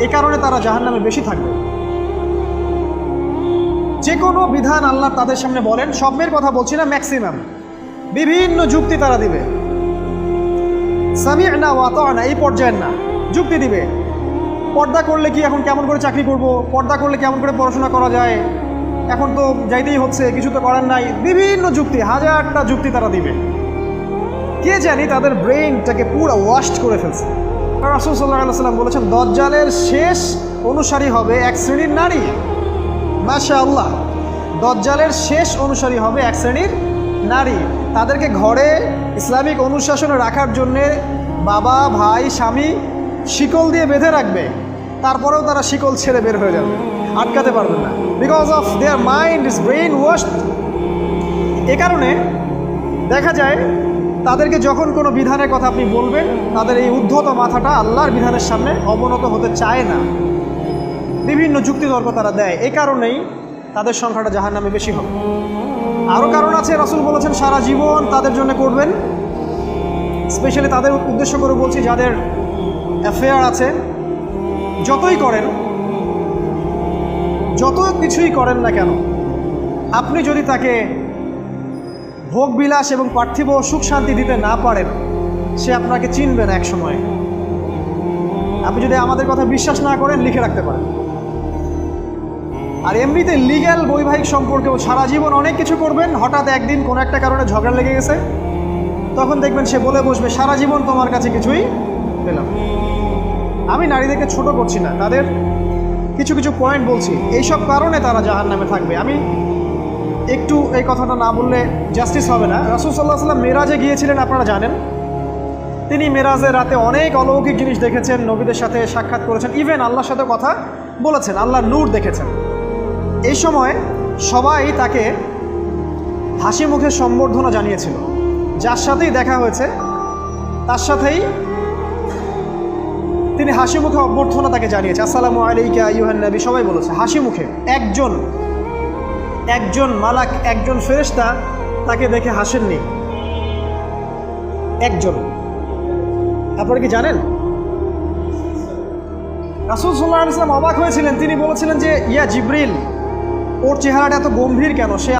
এ কারণে তারা জাহান নামে বেশি থাকবে। যে কোনো বিধান আল্লাহ তাদের সামনে বলেন সবের কথা বলছি না ম্যাক্সিমাম বিভিন্ন যুক্তি তারা দিবে। সামি না ওয়াত না এই পর্যায়ের না। যুক্তি দিবে। পর্দা করলে কি এখন কেমন করে চাকরি করব? পর্দা করলে কেমন করে পড়াশোনা করা যায়? এখন তো যাইতেই হচ্ছে, কিছু তো করার নাই। বিভিন্ন যুক্তি, হাজারটা যুক্তি তারা দিবে। কে জানি তাদের ব্রেইনটাকে পুরো ওয়াস্ট করে ফেলছে। রাসুল সাল্লাহ সাল্লাম বলেছেন, দজ্জালের শেষ অনুসারী হবে এক শ্রেণির নারী। মাশা আল্লাহ দজ্জালের শেষ অনুসারী হবে এক শ্রেণির নারী। তাদেরকে ঘরে ইসলামিক অনুশাসনে রাখার জন্যে বাবা, ভাই, স্বামী শিকল দিয়ে বেঁধে রাখবে। তারপরেও তারা শিকল ছেড়ে বের হয়ে যাবে। আটকাতে পারবে না। Because of their mind is brain washed এ কারণে দেখা যায় তাদেরকে যখন কোনো বিধানের কথা আপনি বলবেন, তাদের এই উদ্ধত মাথাটা আল্লাহর বিধানের সামনে অবনত হতে চায় না। বিভিন্ন যুক্তিতর্ক তারা দেয়। এই কারণেই তাদের সংখ্যাটা জাহার নামে বেশি হবে। আরও কারণ আছে, রসুল বলেছেন, সারা জীবন তাদের জন্য করবেন। স্পেশালি তাদের উদ্দেশ্য করে বলছি, যাদের অ্যাফেয়ার আছে, যতই করেন, যত কিছুই করেন না কেন, আপনি যদি তাকে ভোগ বিলাস এবং পার্থিব সুখ শান্তি দিতে না পারেন, সে আপনাকে চিনবে না এক সময় আপনি যদি আমাদের কথা বিশ্বাস না করেন, লিখে রাখতে পারেন। আর এমনিতে লিগ্যাল বৈবাহিক সম্পর্কেও সারা জীবন অনেক কিছু করবেন, হঠাৎ একদিন কোনো একটা কারণে ঝগড়া লেগে গেছে, তখন দেখবেন সে বলে বসবে, সারা জীবন তোমার কাছে কিছুই পেলাম আমি নারীদেরকে ছোট করছি না, তাদের কিছু কিছু পয়েন্ট বলছি, এইসব কারণে তারা জাহান নামে থাকবে। আমি একটু এই কথাটা না বললে জাস্টিস হবে না। রাসুল সাল্লাহ সাল্লাম মেরাজে গিয়েছিলেন, আপনারা জানেন। তিনি মেরাজের রাতে অনেক অলৌকিক জিনিস দেখেছেন, নবীদের সাথে সাক্ষাৎ করেছেন। ইভেন আল্লাহর সাথে কথা বলেছেন আল্লাহ নূর দেখেছেন। এই সময় সবাই তাকে হাসি মুখে সম্বর্ধনা জানিয়েছিল। যার সাথেই দেখা হয়েছে, তার সাথেই তিনি হাসি মুখে অভ্যর্থনা তাকে জানিয়েছে। আসসালামু আলাইকা ইউহান নবী, সবাই বলেছে, হাসি মুখে। একজন একজন মালাক, একজন ফেরেস্তা তাকে দেখে হাসেননি। একজন। আপনারা কি জানেন? রাসুল সাল্লাহ ইসলাম অবাক হয়েছিলেন। তিনি বলেছিলেন যে, ইয়া জিব্রিল, ওর চেহারাটা এত গম্ভীর কেন? সে